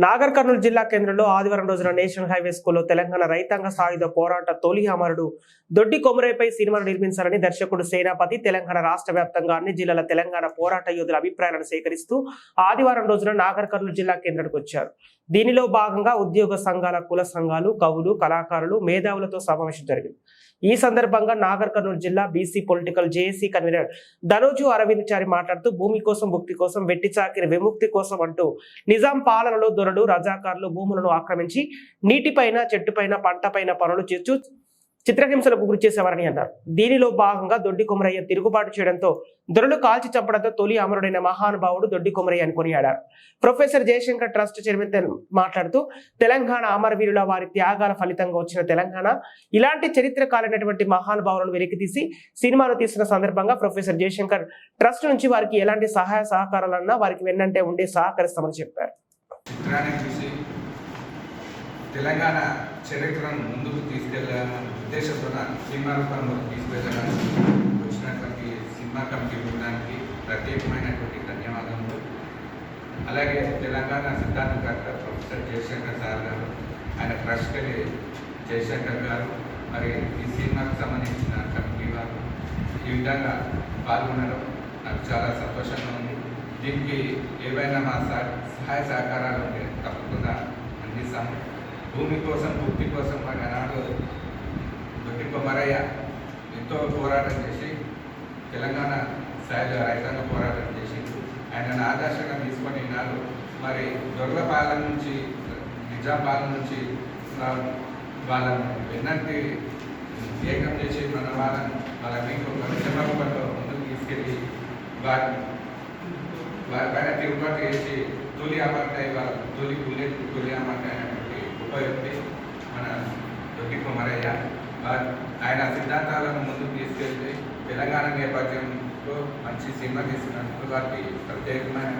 నాగర్ కర్నూలు జిల్లా కేంద్రంలో ఆదివారం రోజున నేషనల్ హైవే స్కూల్లో తెలంగాణ రైతాంగ సాయుధ పోరాట తొలి అమరుడు దొడ్డి కొమరైపై సినిమాను నిర్మించాలని దర్శకుడు సేనాపతి తెలంగాణ రాష్ట్ర వ్యాప్తంగా అన్ని జిల్లాల తెలంగాణ పోరాట యోధుల అభిప్రాయాలను సేకరిస్తూ ఆదివారం రోజున నాగర్ కర్నూలు జిల్లా కేంద్రానికి వచ్చారు. దీనిలో భాగంగా ఉద్యోగ సంఘాల కుల సంఘాలు కవులు కళాకారులు మేధావులతో సమావేశం జరిగింది. ఈ సందర్భంగా నాగర్ కర్నూలు జిల్లా BC political JAC convener Dhanoju Aravind Chari మాట్లాడుతూ భూమి కోసం ముక్తి కోసం వెట్టి చాకిరి విముక్తి కోసం అంటూ నిజాం పాలనలో దొరలు రజాకారులు భూములను ఆక్రమించి నీటిపైన చెట్టుపైన పంటపైన పనులు చేస్తూ చిత్రహింసలకు గురి చేసేవారని అన్నారు. దీనిలో భాగంగా దొడ్డి కొమరయ్య తిరుగుబాటు చేయడంతో దొరలు కాల్చి చంపడంతో తొలి అమరుడైన మహానుభావుడు దొడ్డి కొమరయ్య అని కొనియాడారు. ప్రొఫెసర్ జయశంకర్ ట్రస్ట్ చైర్మన్ మాట్లాడుతూ తెలంగాణ అమరవీరుల వారి త్యాగాల ఫలితంగా వచ్చిన తెలంగాణ ఇలాంటి చరిత్ర కాలినటువంటి మహానుభావులను వెలికితీసి సినిమాను తీసిన సందర్భంగా ప్రొఫెసర్ జయశంకర్ ట్రస్ట్ నుంచి వారికి ఎలాంటి సహాయ సహకారాలన్నా వారికి వెన్నంటే ఉండి సహకరిస్తామని చెప్పారు. తెలంగాణ చరిత్రను ముందుకు తీసుకెళ్ళాలని ఉద్దేశంతో సినిమా రూపంలో తీసుకెళ్ళడానికి వచ్చినటువంటి సినిమా కమిటీ బృందానికి ప్రత్యేకమైనటువంటి ధన్యవాదములు. అలాగే తెలంగాణ సిద్ధాంతకర్త ప్రొఫెసర్ జయశంకర్ సార్ గారు ఆయన ట్రస్ట్ జయశంకర్ గారు మరి ఈ సినిమాకు సంబంధించిన కమిటీ వారు ఈ విధంగా పాల్గొనడం నాకు చాలా సంతోషంగా ఉంది. దీనికి ఏవైనా మా సహ- సహాయ సహకారాలు ఉంటే తప్పకుండా అందిస్తాము. భూమి కోసం భక్తి కోసం మరి నాడు దొడ్డి ఎంతో పోరాటం చేసి తెలంగాణ స్థాయిలో రైతాంగ పోరాటం చేసి ఆయన ఆదర్శంగా తీసుకొని నాడు మరి దొరలపాలెం నుంచి నిజాం నుంచి వాళ్ళను వెన్నంటి ఏకం చేసి మన వాళ్ళని వాళ్ళ మీకు ఒక నిజమ ముందుకు తీసుకెళ్ళి వారి వారిపైన తిరుగుబాటు చేసి తొలి అమర్కాయ వాళ్ళ తొలి బుల్లెట్ తొలి అమర్కాయ అనేటువంటి గొప్ప వ్యక్తి మన దొడ్డి కుమారయ్య వారు ఆయన సిద్ధాంతాలను ముందుకు తీసుకెళ్ళి తెలంగాణ నేపథ్యంలో మంచి సినిమా తీసినందుకు వారికి ప్రత్యేకమైనటువంటి కృతజ్ఞతలు తెలియజేస్తున్నాను